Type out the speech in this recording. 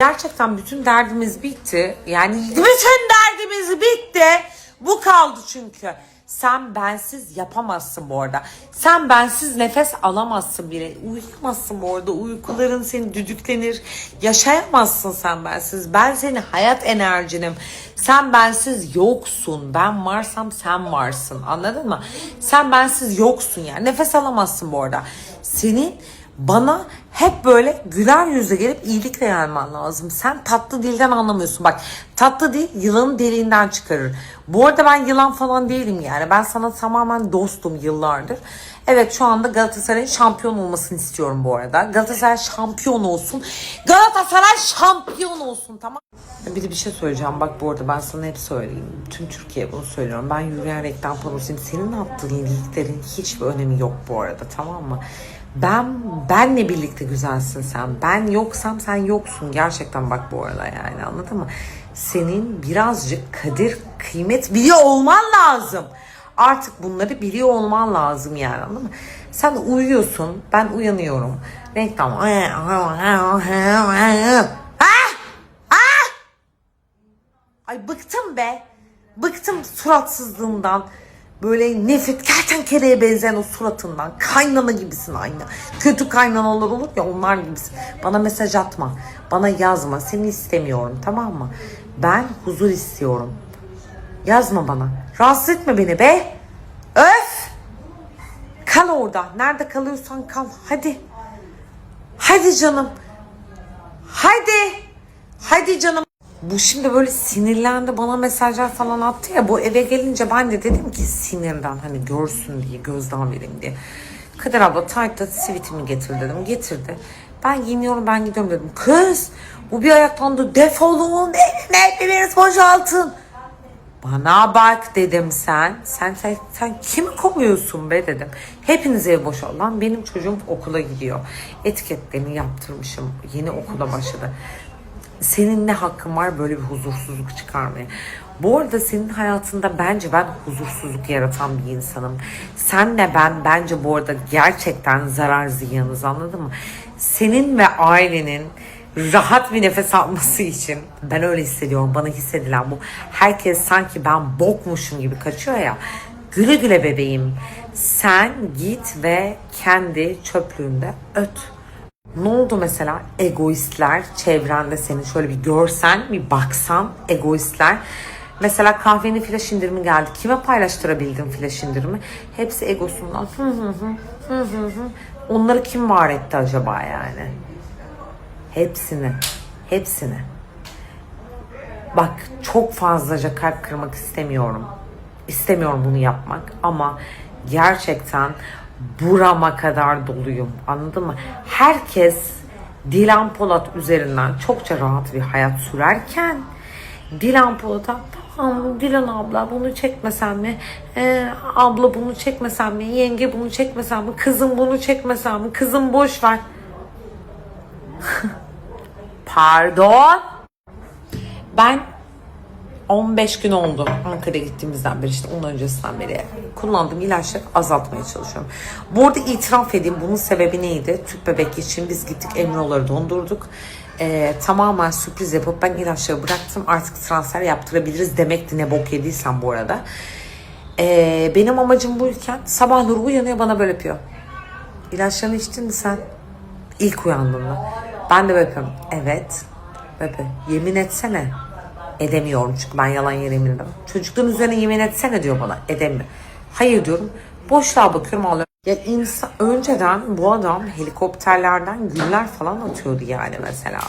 Gerçekten bütün derdimiz bitti. Yani bütün derdimiz bitti. Bu kaldı çünkü. Sen bensiz yapamazsın bu arada. Sen bensiz nefes alamazsın bile. Uyuyamazsın bu arada. Uykuların seni düdüklenir. Yaşayamazsın sen bensiz. Ben senin hayat enerjinim. Sen bensiz yoksun. Ben varsam sen varsın. Anladın mı? Sen bensiz yoksun yani. Nefes alamazsın bu arada. Senin bana hep böyle güler yüzle gelip iyilikle gelmen lazım. Sen tatlı dilden anlamıyorsun. Bak tatlı dil yılanın deliğinden çıkarır. Bu arada ben yılan falan değilim yani. Ben sana tamamen dostum yıllardır. Evet şu anda Galatasaray'ın şampiyon olmasını istiyorum bu arada. Galatasaray şampiyon olsun. Galatasaray şampiyon olsun tamam bir de bir şey söyleyeceğim. Bak bu arada ben sana hep söyleyeyim. Tüm Türkiye bunu söylüyorum. Ben yürüyen reklam panosuyum. Senin attığın linklerin hiçbir önemi yok bu arada tamam mı? Ben benle birlikte güzelsin sen. Ben yoksam sen yoksun. Gerçekten bak bu arada yani anladın mı? Senin birazcık kadir kıymet biliyor olman lazım. Artık bunları biliyor olman lazım yani anladın mı? Sen uyuyorsun. Ben uyanıyorum. Reklam. Ay bıktım be. Bıktım suratsızlığından. Böyle nefret kertenkeleye benzeyen o suratından. Kaynana gibisin aynı. Kötü kaynanalar olur ya onlar gibisin. Bana mesaj atma. Bana yazma. Seni istemiyorum tamam mı? Ben huzur istiyorum. Yazma bana. Rahatsız etme beni be. Öf. Kal orada. Nerede kalıyorsan kal. Hadi. Hadi canım. Hadi. Hadi canım. Bu şimdi böyle sinirlendi bana mesajlar falan attı ya bu eve gelince ben de dedim ki sinirden hani görsün diye gözden vereyim diye. Kader abla taytta sivitimi getir dedim getirdi. Ben giyiniyorum ben gidiyorum dedim. Kız bu bir ayaktan da defolun evime hepiniz boşaltın. Bana bak dedim sen. Sen sen, sen kimi kovuyorsun be dedim. Hepiniz ev boşal. Lan benim çocuğum okula gidiyor. Etiketlerini yaptırmışım. Yeni okula başladı. Senin ne hakkın var böyle bir huzursuzluk çıkarmaya? Bu arada senin hayatında bence ben huzursuzluk yaratan bir insanım. Senle ben bence bu arada gerçekten zarar ziyanız anladın mı? Senin ve ailenin rahat bir nefes alması için ben öyle hissediyorum bana hissedilen bu. Herkes sanki ben bokmuşum gibi kaçıyor ya. Güle güle bebeğim. Sen git ve kendi çöplüğünde öt. Ne oldu mesela egoistler çevrende seni şöyle bir görsen bir baksan egoistler Mesela kahvenin flash indirimi geldi. Kime paylaştırabildin flash indirimi? Hepsi egosundan. Onları kim var etti acaba yani? Hepsini. Hepsini. Bak çok fazlaca kalp kırmak istemiyorum. İstemiyorum bunu yapmak ama gerçekten burama kadar doluyum. Anladın mı? Herkes Dilan Polat üzerinden çokça rahat bir hayat sürerken Dilan Polat'a tamam Dilan abla bunu çekmesen mi? Ee, abla bunu çekmesen mi? Yenge bunu çekmesen mi? Kızım bunu çekmesen mi? Kızım boş ver. Pardon. Ben 15 gün oldu Ankara'ya gittiğimizden beri işte onun öncesinden beri kullandığım ilaçları azaltmaya çalışıyorum. Bu arada itiraf edeyim bunun sebebi neydi? Tüp bebek için biz gittik emroları dondurduk. Ee, tamamen sürpriz yapıp ben ilaçları bıraktım artık transfer yaptırabiliriz demekti ne bok yediysen bu arada. Ee, benim amacım buyken sabahları uyanıyor bana böyle yapıyor. İlaçlarını içtin mi sen? İlk uyandığında. Ben de böyle yapıyorum. Evet. Böyle yemin etsene. Edemiyorum çünkü ben yalan yere yemin edemem. Çocukların üzerine yemin etsene diyor bana. Edemiyorum. Hayır diyorum. Boşluğa bakıyorum ağlıyorum. Ya insan, önceden bu adam helikopterlerden güller falan atıyordu yani mesela.